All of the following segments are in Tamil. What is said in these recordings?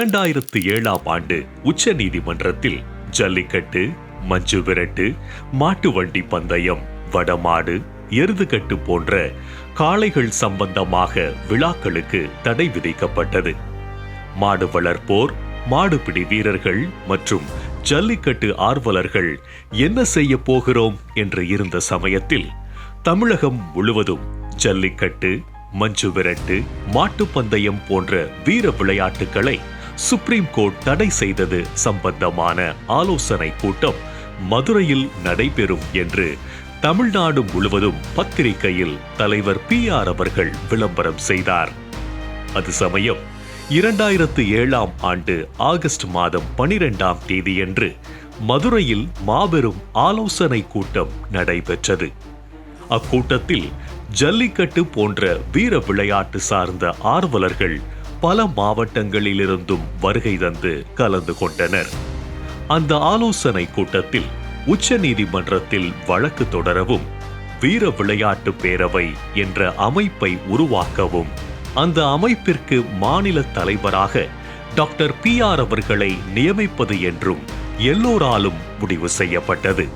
இரண்டாயிரத்து ஏழாம் ஆண்டு உச்ச நீதிமன்றத்தில் ஜல்லிக்கட்டு மஞ்சு விரட்டு மாட்டு வண்டி பந்தயம் வடமாடு எருதுகட்டு போன்ற காளைகள் சம்பந்தமாக விழாக்களுக்கு தடை விதிக்கப்பட்டது. மாடு வளர்ப்போர் மாடுபிடி வீரர்கள் மற்றும் ஜல்லிக்கட்டு ஆர்வலர்கள் என்ன செய்ய போகிறோம் என்று இருந்த சமயத்தில் தமிழகம் முழுவதும் ஜல்லிக்கட்டு மஞ்சு விரட்டு மாட்டுப்பந்தயம் போன்ற வீர விளையாட்டுகளை சுப்ரீம் கோர்ட் தடை செய்தது சம்பந்தமான ஆலோசனை கூட்டம் மதுரையில் நடைபெறும் என்று தமிழ்நாடு முழுவதும் பத்திரிகையில் தலைவர் பி ஆர் அவர்கள் விளம்பரம் செய்தார். அது சமயம் இரண்டாயிரத்து ஏழாம் ஆண்டு ஆகஸ்ட் மாதம் பனிரெண்டாம் தேதியன்று மதுரையில் மாபெரும் ஆலோசனை கூட்டம் நடைபெற்றது. அக்கூட்டத்தில் ஜல்லிக்கட்டு போன்ற வீர விளையாட்டு சார்ந்த ஆர்வலர்கள் பல மாவட்டங்களிலிருந்தும் வருகை தந்து கலந்து கொண்டனர். அந்த ஆலோசனை கூட்டத்தில் உச்ச நீதிமன்றத்தில் வழக்கு தொடரவும் வீர விளையாட்டு பேரவை என்ற அமைப்பை உருவாக்கவும் அந்த அமைப்பிற்கு மாநில தலைவராக டாக்டர் பி ஆர் அவர்களை நியமிப்பது என்றும் எல்லோராலும் முடிவு செய்யப்பட்டது.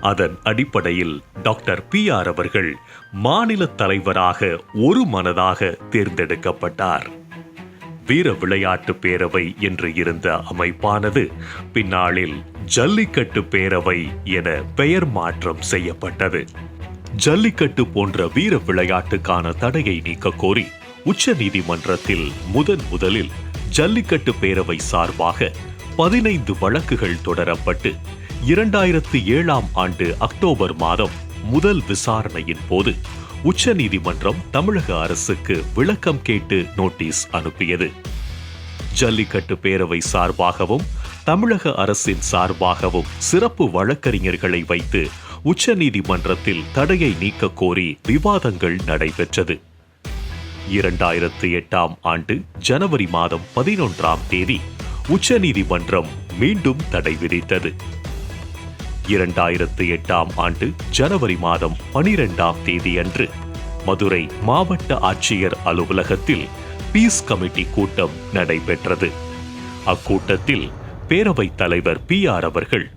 அதன் அடிப்படையில் டாக்டர் பி ஆர் அவர்கள் மாநில தலைவராக ஒரு மனதாக தேர்ந்தெடுக்கப்பட்டார். வீர விளையாட்டு பேரவை என்று இருந்த அமைப்பானது பின்னாளில் ஜல்லிக்கட்டு பேரவை என பெயர் மாற்றம் செய்யப்பட்டது. ஜல்லிக்கட்டு போன்ற வீர விளையாட்டுக்கான தடையை நீக்க கோரி உச்ச நீதிமன்றத்தில் முதன் முதலில் ஜல்லிக்கட்டு பேரவை சார்பாக பதினைந்து வழக்குகள் தொடரப்பட்டு இரண்டாயிரத்து ஏழாம் ஆண்டு அக்டோபர் மாதம் முதல் விசாரணையின் போது உச்ச நீதிமன்றம் தமிழக அரசுக்கு விளக்கம் கேட்டு நோட்டீஸ் அனுப்பியது. ஜல்லிக்கட்டு பேரவை சார்பாகவும் தமிழக அரசின் சார்பாகவும் சிறப்பு வழக்கறிஞர்களை வைத்து உச்சநீதிமன்றத்தில் தடையை நீக்க கோரி விவாதங்கள் நடைபெற்றது. இரண்டாயிரத்து எட்டாம் ஆண்டு ஜனவரி மாதம் பதினொன்றாம் தேதி உச்ச நீதிமன்றம் மீண்டும் தடை விதித்தது. இரண்டாயிரத்து எட்டாம் ஆண்டு ஜனவரி மாதம் பனிரெண்டாம் தேதியன்று மதுரை மாவட்ட ஆட்சியர் அலுவலகத்தில் பீஸ் கமிட்டி கூட்டம் நடைபெற்றது. அக்கூட்டத்தில் பேரவைத் தலைவர் பி ஆர் அவர்கள்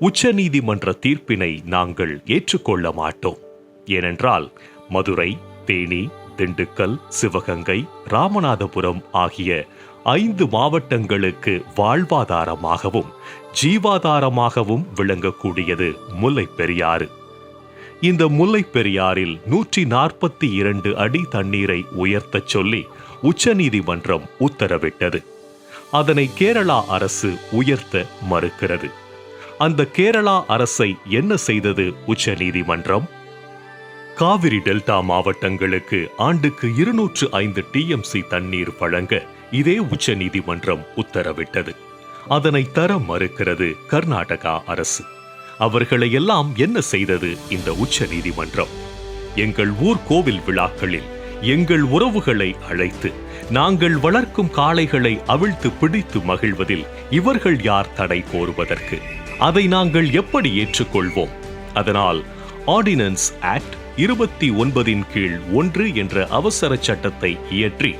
உச்சநீதிமன்ற தீர்ப்பினை நாங்கள் ஏற்றுக்கொள்ள மாட்டோம். ஏனென்றால் மதுரை தேனி திண்டுக்கல் சிவகங்கை ராமநாதபுரம் ஆகிய ஐந்து மாவட்டங்களுக்கு வாழ்வாதாரமாகவும் ஜீவாதாரமாகவும் விளங்கக்கூடியது முல்லை பெரியாறு இந்த முல்லை பெரியாறில் நூற்றி நாற்பத்தி இரண்டு அடி தண்ணீரை உயர்த்தச் சொல்லி உச்சநீதிமன்றம் உத்தரவிட்டது. அதனை கேரளா அரசு உயர்த்த மறுக்கிறது. அந்த கேரளா அரசை என்ன செய்தது உச்சநீதிமன்றம்? காவிரி டெல்டா மாவட்டங்களுக்கு ஆண்டுக்கு இருநூற்று ஐந்து டிஎம்சி தண்ணீர் வழங்க இதே உச்ச நீதிமன்றம் உத்தரவிட்டது. அதனை தர மறுக்கிறது கர்நாடகா அரசு. அவர்களை எல்லாம் என்ன செய்தது இந்த உச்ச நீதிமன்றம் எங்கள் ஊர் கோவில் விழாக்களில் எங்கள் உறவுகளை அழைத்து நாங்கள் வளர்க்கும் காளைகளை அவிழ்த்து பிடித்து மகிழ்வதில் இவர்கள் யார் தடை கோருவதற்கு? அதை நாங்கள் எப்படி ஏற்றுக்கொள்வோம்? அதனால் ஆர்டினன்ஸ் ஆக்ட் இருபத்தி ஒன்பதின் கீழ் ஒன்று என்ற அவசர சட்டத்தை இயற்றி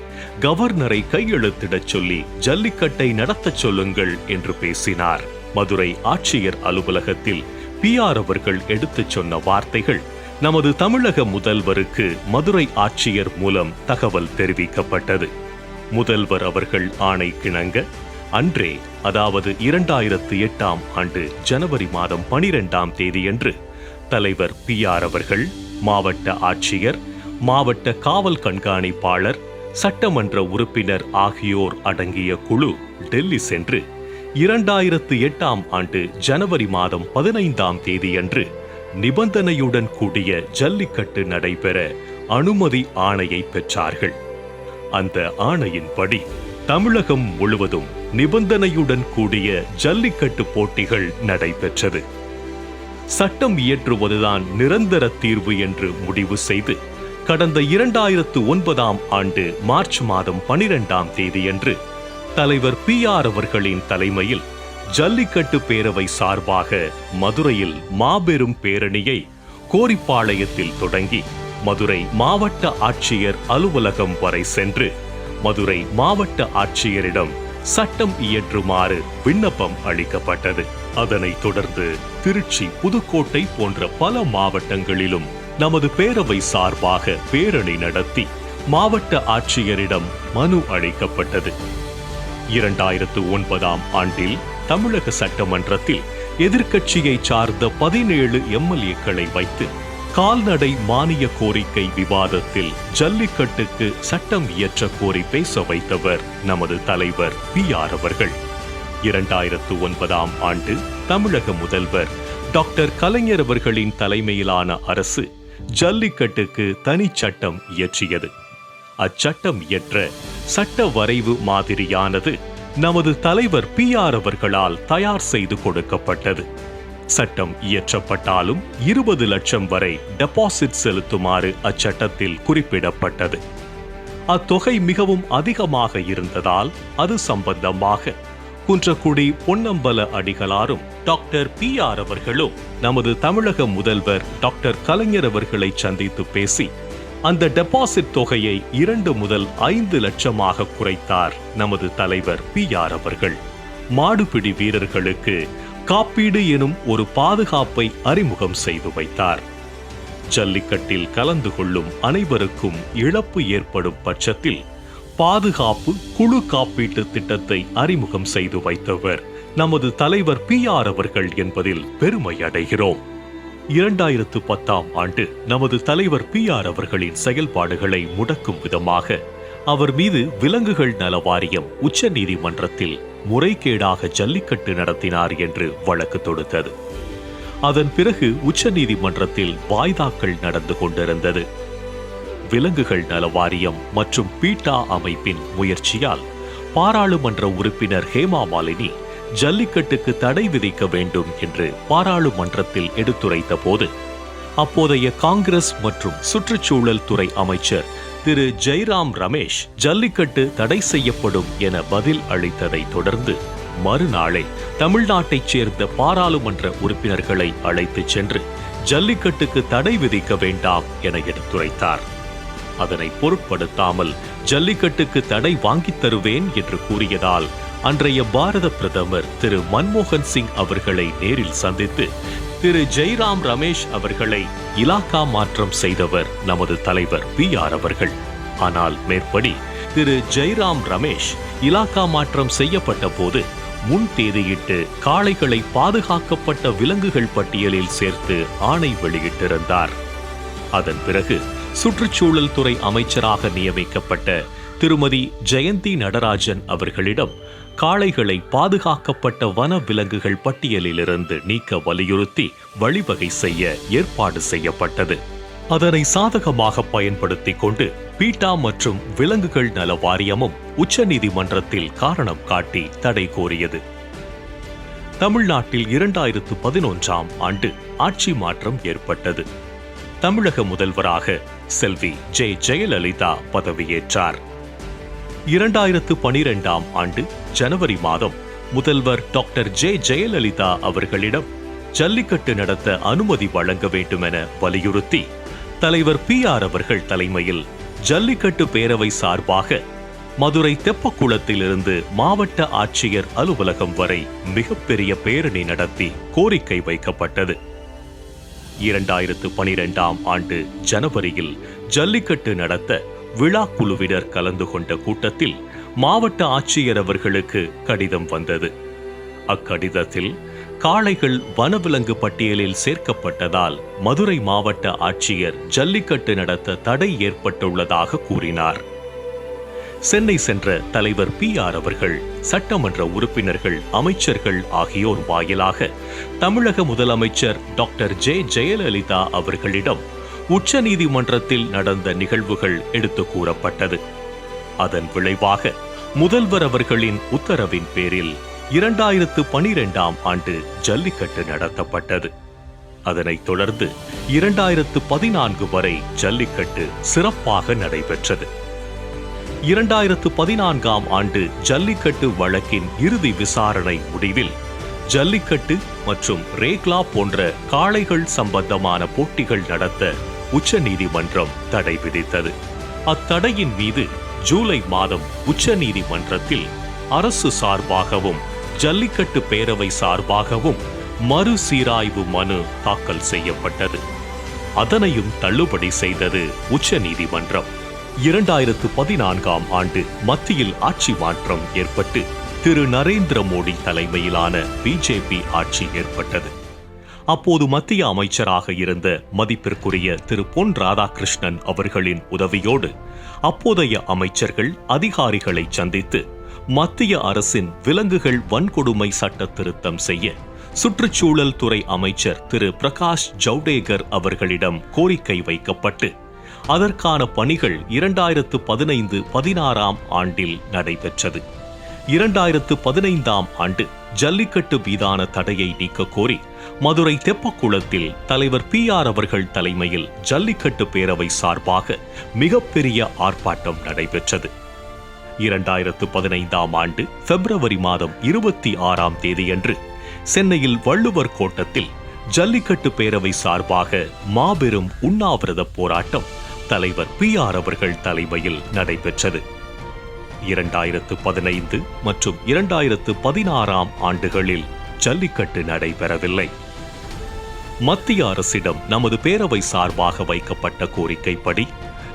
கவர்னரை கையெழுத்திடச் சொல்லி ஜல்லிக்கட்டை நடத்தச் சொல்லுங்கள் என்று பேசினார். மதுரை ஆட்சியர் அலுவலகத்தில் பி ஆர் அவர்கள் எடுத்துச் சொன்ன வார்த்தைகள் நமது தமிழக முதல்வருக்கு மதுரை ஆட்சியர் மூலம் தகவல் தெரிவிக்கப்பட்டது. முதல்வர் அவர்கள் ஆணை கிணங்க அன்றே அதாவது இரண்டாயிரத்து எட்டாம் ஆண்டு ஜனவரி மாதம் பனிரெண்டாம் தேதியன்று தலைவர் பி ஆர் அவர்கள் மாவட்ட ஆட்சியர் மாவட்ட காவல் கண்காணிப்பாளர் சட்டமன்ற உறுப்பினர் ஆகியோர் அடங்கிய குழு டெல்லி சென்று இரண்டாயிரத்து எட்டாம் ஆண்டு ஜனவரி மாதம் பதினைந்தாம் தேதியன்று நிபந்தனையுடன் கூடிய ஜல்லிக்கட்டு நடைபெற அனுமதி ஆணையை பெற்றார்கள். அந்த ஆணையின்படி தமிழகம் முழுவதும் நிபந்தனையுடன் கூடிய ஜல்லிக்கட்டு போட்டிகள் நடைபெற்றது. சட்டம் இயற்றுவதுதான் நிரந்தர தீர்வு என்று முடிவு செய்து கடந்த இரண்டாயிரத்து ஒன்பதாம் ஆண்டு மார்ச் மாதம் பனிரெண்டாம் தேதியன்று தலைவர் பி ஆர் அவர்களின் தலைமையில் ஜல்லிக்கட்டு பேரவை சார்பாக மதுரையில் மாபெரும் பேரணியை கோரிப்பாளையத்தில் தொடங்கி மதுரை மாவட்ட ஆட்சியர் அலுவலகம் வரை சென்று மதுரை மாவட்ட ஆட்சியரிடம் சட்டம் இயற்றுமாறு விண்ணப்பம் அளிக்கப்பட்டது. அதனைத் தொடர்ந்து திருச்சி புதுக்கோட்டை போன்ற பல மாவட்டங்களிலும் நமது பேரவை சார்பாக பேரணி நடத்தி மாவட்ட ஆட்சியரிடம் மனு அளிக்கப்பட்டது. இரண்டாயிரத்து ஒன்பதாம் ஆண்டில் தமிழக சட்டமன்றத்தில் எதிர்க்கட்சியை சார்ந்த பதினேழு எம்எல்ஏக்களை வைத்து கால்நடை மானிய கோரிக்கை விவாதத்தில் ஜல்லிக்கட்டுக்கு சட்டம் இயற்ற கோரி பேச வைத்தவர் நமது தலைவர் பி ஆர் அவர்கள். இரண்டாயிரத்து ஒன்பதாம் ஆண்டு தமிழக முதல்வர் டாக்டர் கலைஞர் அவர்களின் தலைமையிலான அரசு ஜல்லிக்கட்டுக்கு தனி சட்டம் இயற்றியது. அச்சட்டம் இயற்ற சட்ட வரைவு மாதிரியானது நமது தலைவர் பி ஆர் அவர்களால் தயார் செய்து கொடுக்கப்பட்டது. சட்டம் இயற்றப்பட்டாலும் இருபது லட்சம் வரை டெபாசிட் செலுத்துமாறு அச்சட்டத்தில் குறிப்பிடப்பட்டது. அத்தொகை மிகவும் அதிகமாக இருந்ததால் அது சம்பந்தமாக குன்றக்குடி பொன்னம்பல அடிகளாரும் டாக்டர் பி ஆர் அவர்களும் நமது தமிழக முதல்வர் டாக்டர் கலைஞர் அவர்களை சந்தித்து பேசி அந்த டெபாசிட் தொகையை இரண்டு முதல் ஐந்து லட்சமாக குறைத்தார் நமது தலைவர் பி ஆர் அவர்கள். மாடுபிடி வீரர்களுக்கு காப்பீடு எனும் ஒரு பாதுகாப்பை அறிமுகம் செய்து வைத்தார். ஜல்லிக்கட்டில் கலந்து கொள்ளும் அனைவருக்கும் இழப்பு ஏற்படும் பட்சத்தில் பாதுகாப்பு குழு காப்பீட்டு திட்டத்தை அறிமுகம் செய்து வைத்தவர். நமது தலைவர் பி ஆர் அவர்கள் என்பதில் பெருமை அடைகிறோம். இரண்டாயிரத்து பத்தாம் ஆண்டு நமது தலைவர் பி ஆர் அவர்களின் செயல்பாடுகளை முடக்கும் விதமாக அவர் மீது விலங்குகள் நல வாரியம் உச்ச நீதிமன்றத்தில் முறைகேடாக ஜல்லிக்கட்டு நடத்தினார் என்று வழக்கு தொடுத்தது. அதன் பிறகு உச்ச நீதிமன்றத்தில் வாய்தாக்கள் நடந்து கொண்டிருந்தது. விலங்குகள் நல வாரியம் மற்றும் பீட்டா அமைப்பின் முயற்சியால் பாராளுமன்ற உறுப்பினர் ஹேமா மாலினி ஜல்லிக்கட்டுக்கு தடை விதிக்க வேண்டும் என்று பாராளுமன்றத்தில் எடுத்துரைத்த போது அப்போதைய காங்கிரஸ் மற்றும் சுற்றுச்சூழல் துறை அமைச்சர் திரு ஜெய்ராம் ரமேஷ் ஜல்லிக்கட்டு தடை செய்யப்படும் என பதில் அளித்ததை தொடர்ந்து மறுநாளே தமிழ்நாட்டைச் சேர்ந்த பாராளுமன்ற உறுப்பினர்களை அழைத்துச் சென்று ஜல்லிக்கட்டுக்கு தடை விதிக்க வேண்டாம் என எடுத்துரைத்தார். அதனை பொருட்படுத்தாமல் ஜல்லிக்கட்டுக்கு தடை வாங்கித் தருவேன் என்று கூறியதால் அன்றைய பாரத பிரதமர் திரு மன்மோகன் சிங் அவர்களை நேரில் சந்தித்து திரு ஜெய்ராம் ரமேஷ் அவர்களை இலாக்கா மாற்றம் செய்தவர் நமது தலைவர் பி ஆர் அவர்கள். ஆனால் மேற்படி திரு ஜெய்ராம் ரமேஷ் இலாக்கா மாற்றம் செய்யப்பட்ட போது முன் தேதியிட்டு காளைகளை பாதுகாக்கப்பட்ட விலங்குகள் பட்டியலில் சேர்த்து ஆணை வெளியிட்டிருந்தார். அதன் பிறகு சுற்றுச்சூழல் துறை அமைச்சராக நியமிக்கப்பட்ட திருமதி ஜெயந்தி நடராஜன் அவர்களிடம் காளைகளை பாதுகாக்கப்பட்ட வன விலங்குகள் பட்டியலிலிருந்து நீக்க வலியுறுத்தி வழிவகை செய்ய ஏற்பாடு செய்யப்பட்டது. அதனை சாதகமாக பயன்படுத்தி கொண்டு பீட்டா மற்றும் விலங்குகள் நல வாரியமும் உச்சநீதிமன்றத்தில் காரணம் காட்டி தடை கோரியது. தமிழ்நாட்டில் இரண்டாயிரத்து பதினொன்றாம் ஆண்டு ஆட்சி மாற்றம் ஏற்பட்டது. தமிழக முதல்வராக செல்வி ஜெ. ஜெயலலிதா பதவியேற்றார். இரண்டாயிரத்து பனிரெண்டாம் ஆண்டு ஜனவரி மாதம் முதல்வர் டாக்டர் ஜே. ஜெயலலிதா அவர்களிடம் ஜல்லிக்கட்டு நடத்த அனுமதி வழங்க வேண்டுமென வலியுறுத்தி தலைவர் பி. ஆர். அவர்கள் தலைமையில் ஜல்லிக்கட்டு பேரவை சார்பாக மதுரை தெப்பக்குளத்திலிருந்து மாவட்ட ஆட்சியர் அலுவலகம் வரை மிகப்பெரிய பேரணி நடத்தி கோரிக்கை வைக்கப்பட்டது. இரண்டாயிரத்து பனிரெண்டாம் ஆண்டு ஜனவரியில் ஜல்லிக்கட்டு நடத்த விழா குழுவினர் கலந்து கொண்ட கூட்டத்தில் மாவட்ட ஆட்சியர் அவர்களுக்கு கடிதம் வந்தது. அக்கடிதத்தில் காளைகள் வனவிலங்கு பட்டியலில் சேர்க்கப்பட்டதால் மதுரை மாவட்ட ஆட்சியர் ஜல்லிக்கட்டு நடத்த தடை ஏற்பட்டுள்ளதாக கூறினார். சென்னை சென்ற தலைவர் பி ஆர் அவர்கள் சட்டமன்ற உறுப்பினர்கள் அமைச்சர்கள் ஆகியோர் வாயிலாக தமிழக முதலமைச்சர் டாக்டர் ஜே ஜெயலலிதா அவர்களிடம் உச்சநீதிமன்றத்தில் நடந்த நிகழ்வுகள் எடுத்து கூறப்பட்டது அதன் விளைவாக முதல்வர் அவர்களின் உத்தரவின் பேரில் இரண்டாயிரத்து பனிரெண்டாம் ஆண்டு ஜல்லிக்கட்டு நடத்தப்பட்டது. அதனைத் தொடர்ந்து இரண்டாயிரத்து பதினான்கு வரை ஜல்லிக்கட்டு சிறப்பாக நடைபெற்றது. இரண்டாயிரத்து பதினான்காம் ஆண்டு ஜல்லிக்கட்டு வழக்கின் இறுதி விசாரணை முடிவில் ஜல்லிக்கட்டு மற்றும் ரேக்லா போன்ற காளைகள் சம்பந்தமான போட்டிகள் நடத்த உச்சநீதிமன்றம் தடை விதித்தது. அத்தடையின் மீது ஜூலை மாதம் உச்சநீதிமன்றத்தில் அரசு சார்பாகவும் ஜல்லிக்கட்டு பேரவை சார்பாகவும் மறுசீராய்வு மனு தாக்கல் செய்யப்பட்டது. அதனையும் தள்ளுபடி செய்தது உச்சநீதிமன்றம். இரண்டாயிரத்து பதினான்காம் ஆண்டு மத்தியில் ஆட்சி மாற்றம் ஏற்பட்டு திரு நரேந்திர மோடி தலைமையிலான பிஜேபி ஆட்சி ஏற்பட்டது. அப்போது மத்திய அமைச்சராக இருந்த மதிப்பிற்குரிய திரு பொன் ராதாகிருஷ்ணன் அவர்களின் உதவியோடு அப்போதைய அமைச்சர்கள் அதிகாரிகளை சந்தித்து மத்திய அரசின் விலங்குகள் வன்கொடுமை சட்ட திருத்தம் செய்ய சுற்றுச்சூழல் துறை அமைச்சர் திரு பிரகாஷ் ஜவ்டேகர் அவர்களிடம் கோரிக்கை வைக்கப்பட்டு அதற்கான பணிகள் இரண்டாயிரத்து பதினைந்து பதினாறாம் ஆண்டில் நடைபெற்றது. இரண்டாயிரத்து பதினைந்தாம் ஆண்டு ஜல்லிக்கட்டு மீதான தடையை நீக்க கோரி மதுரை தெப்பக்குளத்தில் தலைவர் பி ஆர் அவர்கள் தலைமையில் ஜல்லிக்கட்டு பேரவை சார்பாக மிகப்பெரிய ஆர்ப்பாட்டம் நடைபெற்றது. இரண்டாயிரத்து பதினைந்தாம் ஆண்டு பிப்ரவரி மாதம் இருபத்தி ஆறாம் தேதியன்று சென்னையில் வள்ளுவர் கோட்டத்தில் ஜல்லிக்கட்டு பேரவை சார்பாக மாபெரும் உண்ணாவிரத போராட்டம் தலைவர் பி ஆர் அவர்கள் தலைமையில் நடைபெற்றது. இரண்டாயிரத்து பதினைந்து மற்றும் இரண்டாயிரத்து பதினாறாம் ஆண்டுகளில் ஜல்லிக்கட்டு நடைபெறவில்லை. மத்திய அரசிடம் நமது பேரவை சார்பாக வைக்கப்பட்ட கோரிக்கைப்படி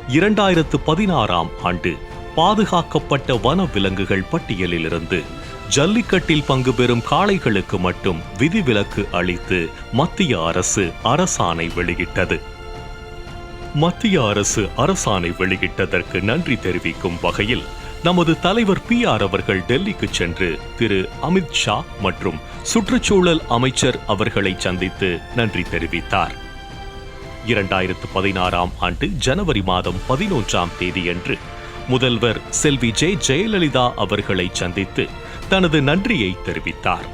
இரண்டாயிரத்து பதினாறாம் ஆண்டு பாதுகாக்கப்பட்ட வன விலங்குகள் பட்டியலிலிருந்து ஜல்லிக்கட்டில் பங்கு பெறும் காளைகளுக்கு மட்டும் விதிவிலக்கு அளித்து மத்திய அரசு அரசாணை வெளியிட்டது. மத்திய அரசு அரசாணை வெளியிட்டதற்கு நன்றி தெரிவிக்கும் வகையில் நமது தலைவர் பி ஆர் அவர்கள் டெல்லிக்கு சென்று திரு. அமித் ஷா மற்றும் சுற்றுச்சூழல் அமைச்சர் அவர்களை சந்தித்து நன்றி தெரிவித்தார். இரண்டாயிரத்து பதினாறாம் ஆண்டு ஜனவரி மாதம் பதினொன்றாம் தேதியன்று முதல்வர் செல்வி ஜெ. ஜெயலலிதா அவர்களை சந்தித்து தனது நன்றியை தெரிவித்தார்.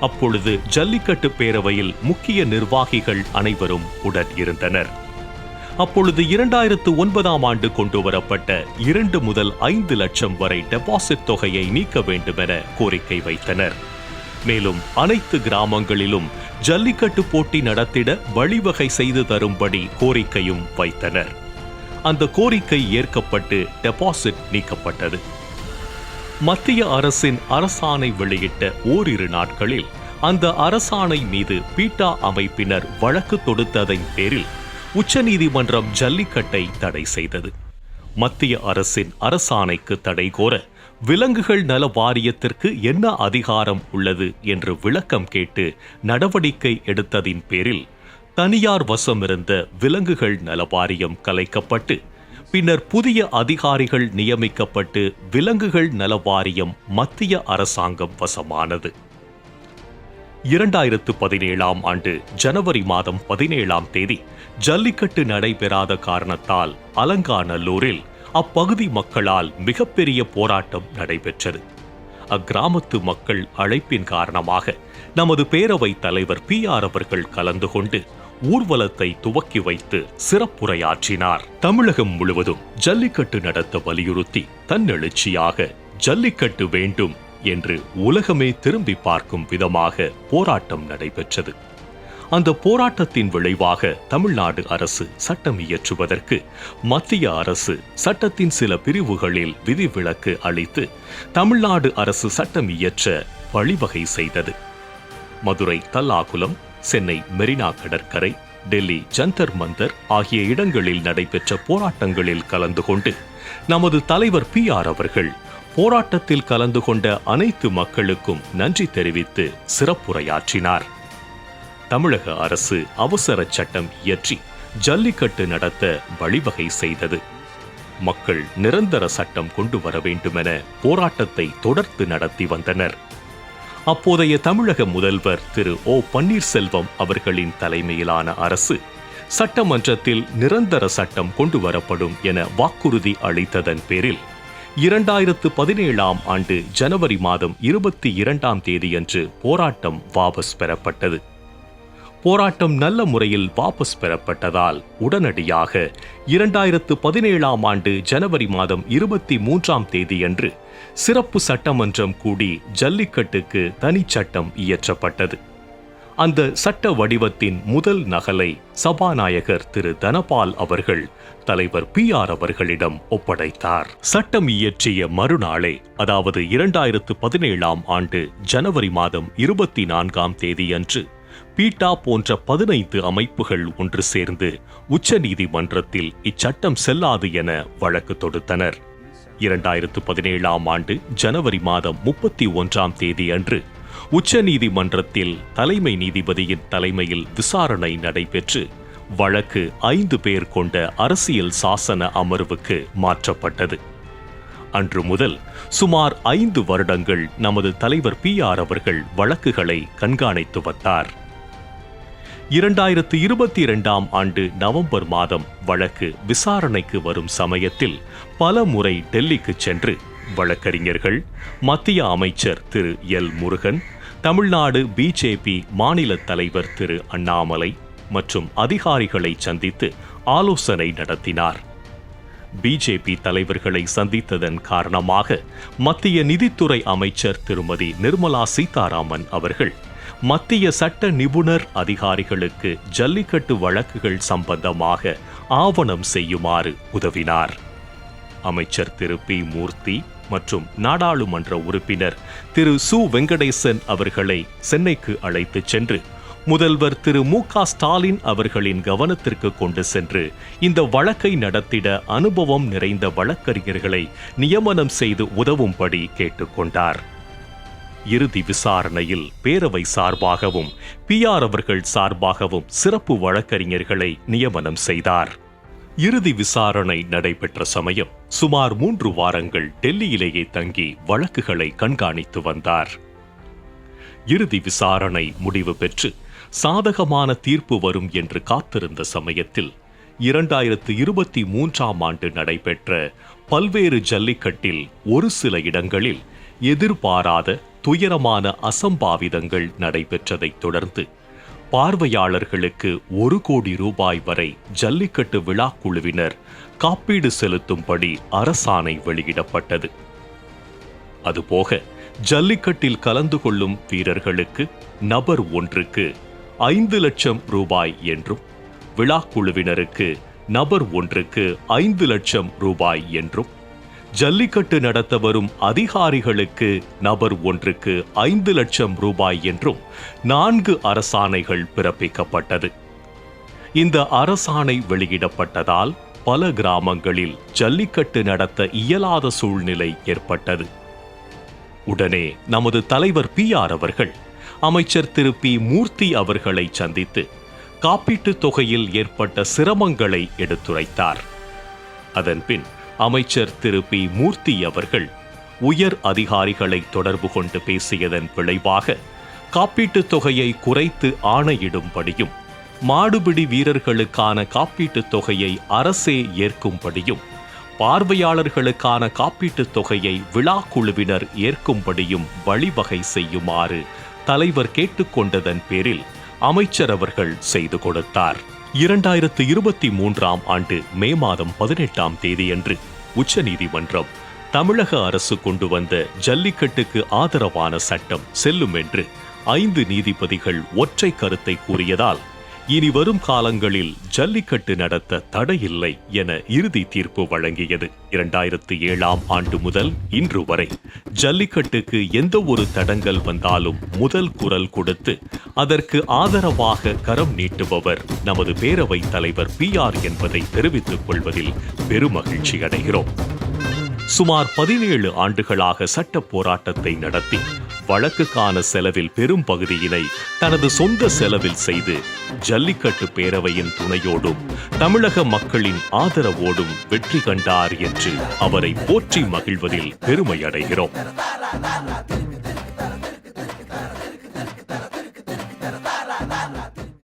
அப்பொழுது ஜல்லிக்கட்டு பேரவையில் முக்கிய நிர்வாகிகள் அனைவரும் உடன் இருந்தனர். அப்பொழுது இரண்டாயிரத்து ஒன்பதாம் ஆண்டு கொண்டு வரப்பட்ட இரண்டு முதல் ஐந்து லட்சம் வரை டெபாசிட் தொகையை நீக்க வேண்டுமென கோரிக்கை வைத்தனர். மேலும் அனைத்து கிராமங்களிலும் ஜல்லிக்கட்டு போட்டி நடத்திட வழிவகை செய்து தரும்படி கோரிக்கையும் வைத்தனர். அந்த கோரிக்கை ஏற்கப்பட்டு டெபாசிட் நீக்கப்பட்டது. மத்திய அரசின் அரசாணை வெளியிட்ட ஓரிரு நாட்களில் அந்த அரசாணை மீது பீட்டா அமைப்பினர் வழக்கு தொடுத்ததன் பேரில் உச்சநீதிமன்றம் ஜல்லிக்கட்டை தடை செய்தது. மத்திய அரசின் அரசாணைக்கு தடை கோர விலங்குகள் நல வாரியத்திற்கு என்ன அதிகாரம் உள்ளது என்று விளக்கம் கேட்டு நடவடிக்கை எடுத்ததின் பேரில் தனியார் வசம் இருந்த விலங்குகள் நல வாரியம் கலைக்கப்பட்டு பின்னர் புதிய அதிகாரிகள் நியமிக்கப்பட்டு விலங்குகள் நல வாரியம் மத்திய அரசாங்கம் வசமானது. இரண்டாயிரத்து பதினேழாம் ஆண்டு ஜனவரி மாதம் பதினேழாம் தேதி ஜல்லிக்கட்டு நடைபெறாத காரணத்தால் அலங்காநல்லூரில் அப்பகுதி மக்களால் மிகப்பெரிய போராட்டம் நடைபெற்றது. அக்கிராமத்து மக்கள் அழைப்பின் காரணமாக நமது பேரவைத் தலைவர் பி ஆர் அவர்கள் கலந்து கொண்டு ஊர்வலத்தை துவக்கி வைத்து சிறப்புரையாற்றினார். தமிழகம் முழுவதும் ஜல்லிக்கட்டு நடத்த வலியுறுத்தி தன்னெழுச்சியாக ஜல்லிக்கட்டு வேண்டும் என்று உலகமே திரும்பி பார்க்கும் விதமாக போராட்டம் நடைபெற்றது. அந்த போராட்டத்தின் விளைவாக தமிழ்நாடு அரசு சட்டம் இயற்றுவதற்கு மத்திய அரசு சட்டத்தின் சில பிரிவுகளில் விதிவிலக்கு அளித்து தமிழ்நாடு அரசு சட்டம் இயற்ற வழிவகை செய்தது. மதுரை தல்லாகுளம் சென்னை மெரினா கடற்கரை டெல்லி ஜந்தர் மந்தர் ஆகிய இடங்களில் நடைபெற்ற போராட்டங்களில் கலந்து கொண்டு நமது தலைவர் பி ஆர் அவர்கள் போராட்டத்தில் கலந்து கொண்ட அனைத்து மக்களுக்கும் நன்றி தெரிவித்து சிறப்புரையாற்றினார். தமிழக அரசு அவசர சட்டம் இயற்றி ஜல்லிக்கட்டு நடத்த வழிவகை செய்தது. மக்கள் நிரந்தர சட்டம் கொண்டு வர வேண்டுமென போராட்டத்தை தொடர்ந்து நடத்தி வந்தனர். அப்போதைய தமிழக முதல்வர் திரு. ஓ. பன்னீர்செல்வம் அவர்களின் தலைமையிலான அரசு சட்டமன்றத்தில் நிரந்தர சட்டம் கொண்டு வரப்படும் என வாக்குறுதி அளித்ததன் பேரில் இரண்டாயிரத்து பதினேழாம் ஆண்டு ஜனவரி மாதம் இருபத்தி இரண்டாம் தேதியன்று போராட்டம் வாபஸ் பெறப்பட்டது. போராட்டம் நல்ல முறையில் வாபஸ் பெறப்பட்டதால் உடனடியாக இரண்டாயிரத்து பதினேழாம் ஆண்டு ஜனவரி மாதம் இருபத்தி மூன்றாம் தேதியன்று சிறப்பு சட்டமன்றம் கூடி ஜல்லிக்கட்டுக்கு தனிச்சட்டம் இயற்றப்பட்டது. அந்த சட்ட வடிவத்தின் முதல் நகலை சபாநாயகர் திரு தனபால் அவர்கள் தலைவர் பி ஆர் அவர்களிடம் ஒப்படைத்தார். சட்டம் இயற்றிய மறுநாளே அதாவது இரண்டாயிரத்து பதினேழாம் ஆண்டு ஜனவரி மாதம் இருபத்தி நான்காம் தேதியன்று பீட்டா போன்ற பதினைந்து அமைப்புகள் ஒன்று சேர்ந்து உச்சநீதிமன்றத்தில் இச்சட்டம் செல்லாது என வழக்கு தொடுத்தனர். இரண்டாயிரத்து பதினேழாம் ஆண்டு ஜனவரி மாதம் முப்பத்தி ஒன்றாம் தேதி அன்று உச்சநீதிமன்றத்தில் தலைமை நீதிபதியின் தலைமையில் விசாரணை நடைபெற்று வழக்கு ஐந்து பேர் கொண்ட அரசியல் சாசன அமர்வுக்கு மாற்றப்பட்டது. அன்று முதல் சுமார் ஐந்து வருடங்கள் நமது தலைவர் பி ஆர் அவர்கள் வழக்குகளை கண்காணித்து வந்தார். இரண்டாயிரத்து இருபத்தி இரண்டாம் ஆண்டு நவம்பர் மாதம் வழக்கு விசாரணைக்கு வரும் சமயத்தில் பல முறை டெல்லிக்கு சென்று வழக்கறிஞர்கள் மத்திய அமைச்சர் திரு. எல். முருகன் தமிழ்நாடு பிஜேபி மாநில தலைவர் திரு. அண்ணாமலை மற்றும் அதிகாரிகளை சந்தித்து ஆலோசனை நடத்தினார். பிஜேபி தலைவர்களை சந்தித்ததன் காரணமாக மத்திய நிதித்துறை அமைச்சர் திருமதி நிர்மலா சீதாராமன் அவர்கள் மத்திய சட்ட நிபுணர் அதிகாரிகளுக்கு ஜல்லிக்கட்டு வழக்குகள் சம்பந்தமாக ஆவணம் செய்யுமாறு உதவினார். அமைச்சர் திரு. பி. மூர்த்தி மற்றும் நாடாளுமன்ற உறுப்பினர் திரு. சு. வெங்கடேசன் அவர்களை சென்னைக்கு அழைத்துச் சென்று முதல்வர் திரு. மு. க. ஸ்டாலின் அவர்களின் கவனத்திற்கு கொண்டு சென்று இந்த வழக்கை நடத்திட அனுபவம் நிறைந்த வழக்கறிஞர்களை நியமனம் செய்து உதவும்படி கேட்டுக்கொண்டார். இறுதி விசாரணையில் பேரவை சார்பாகவும் பிஆர் அவர்கள் சார்பாகவும் சிறப்பு வழக்கறிஞர்களை நியமனம் செய்தார். இறுதி விசாரணை நடைபெற்ற சமயம் சுமார் மூன்று வாரங்கள் டெல்லியிலேயே தங்கி வழக்குகளை கண்காணித்து வந்தார். இறுதி விசாரணை முடிவு பெற்று சாதகமான தீர்ப்பு வரும் என்று காத்திருந்த சமயத்தில் இரண்டாயிரத்து இருபத்தி மூன்றாம் ஆண்டு நடைபெற்ற பல்வேறு ஜல்லிக்கட்டில் ஒரு சில இடங்களில் எதிர்பாராத துயரமான அசம்பாவிதங்கள் நடைபெற்றதைத் தொடர்ந்து பார்வையாளர்களுக்கு ஒரு கோடி ரூபாய் வரை ஜல்லிக்கட்டு விழாக்குழுவினர் காப்பீடு செலுத்தும்படி அரசாணை வெளியிடப்பட்டது. அதுபோக ஜல்லிக்கட்டில் கலந்து கொள்ளும் வீரர்களுக்கு நபர் ஒன்றுக்கு ஐந்து லட்சம் ரூபாய் என்றும் விழாக்குழுவினருக்கு நபர் ஒன்றுக்கு ஐந்து லட்சம் ரூபாய் என்றும் ஜல்லிக்கட்டு நடத்த வரும் அதிகாரிகளுக்கு நபர் ஒன்றுக்கு ஐந்து லட்சம் ரூபாய் என்றும் நான்கு அரசாணைகள் பிறப்பிக்கப்பட்டது. இந்த அரசாணை வெளியிடப்பட்டதால் பல கிராமங்களில் ஜல்லிக்கட்டு நடத்த இயலாத சூழ்நிலை ஏற்பட்டது. உடனே நமது தலைவர் பி ஆர் அவர்கள் அமைச்சர் திரு. பி. மூர்த்தி அவர்களை சந்தித்து காப்பீட்டுத் தொகையில் ஏற்பட்ட சிரமங்களை எடுத்துரைத்தார். அதன்பின் அமைச்சர் திரு பி மூர்த்தி அவர்கள் உயர் அதிகாரிகளை தொடர்பு கொண்டு பேசியதன் விளைவாக காப்பீட்டுத் தொகையை குறைத்து ஆணையிடும்படியும் மாடுபிடி வீரர்களுக்கான காப்பீட்டுத் தொகையை அரசே ஏற்கும்படியும் பார்வையாளர்களுக்கான காப்பீட்டுத் தொகையை விழாக்குழுவினர் ஏற்கும்படியும் வழிவகை செய்யுமாறு தலைவர் கேட்டுக்கொண்டதன் பேரில் அமைச்சர் அவர்கள் செய்து கொடுத்தார். இரண்டாயிரத்து இருபத்தி மூன்றாம் ஆண்டு மே மாதம் பதினெட்டாம் தேதியன்று உச்சநீதிமன்றம் தமிழக அரசு கொண்டு வந்த ஜல்லிக்கட்டுக்கு ஆதரவான சட்டம் செல்லும் என்று ஐந்து நீதிபதிகள் ஒற்றை கருத்தை கூறியதால் இனி வரும் காலங்களில் ஜல்லிக்கட்டு நடத்த தடையில்லை என இறுதி தீர்ப்பு வழங்கியது. இரண்டாயிரத்து ஏழாம் ஆண்டு முதல் இன்று வரை ஜல்லிக்கட்டுக்கு எந்த ஒரு தடங்கல் வந்தாலும் முதல் குரல் கொடுத்து அதற்கு ஆதரவாக கரம் நீட்டுபவர் நமது பேரவைத் தலைவர் பி ஆர் என்பதை தெரிவித்துக் கொள்வதில் பெருமகிழ்ச்சி அடைகிறோம். சுமார் பதினேழு ஆண்டுகளாக சட்ட போராட்டத்தை நடத்தி வழக்குக்கான செலவில் பெரும் பகுதியினை தனது சொந்த செலவில் செய்து ஜல்லிக்கட்டு பேரவையின் துணையோடும் தமிழக மக்களின் ஆதரவோடும் வெற்றி கண்டார் என்று அவரை போற்றி மகிழ்வதில் பெருமை அடைகிறோம்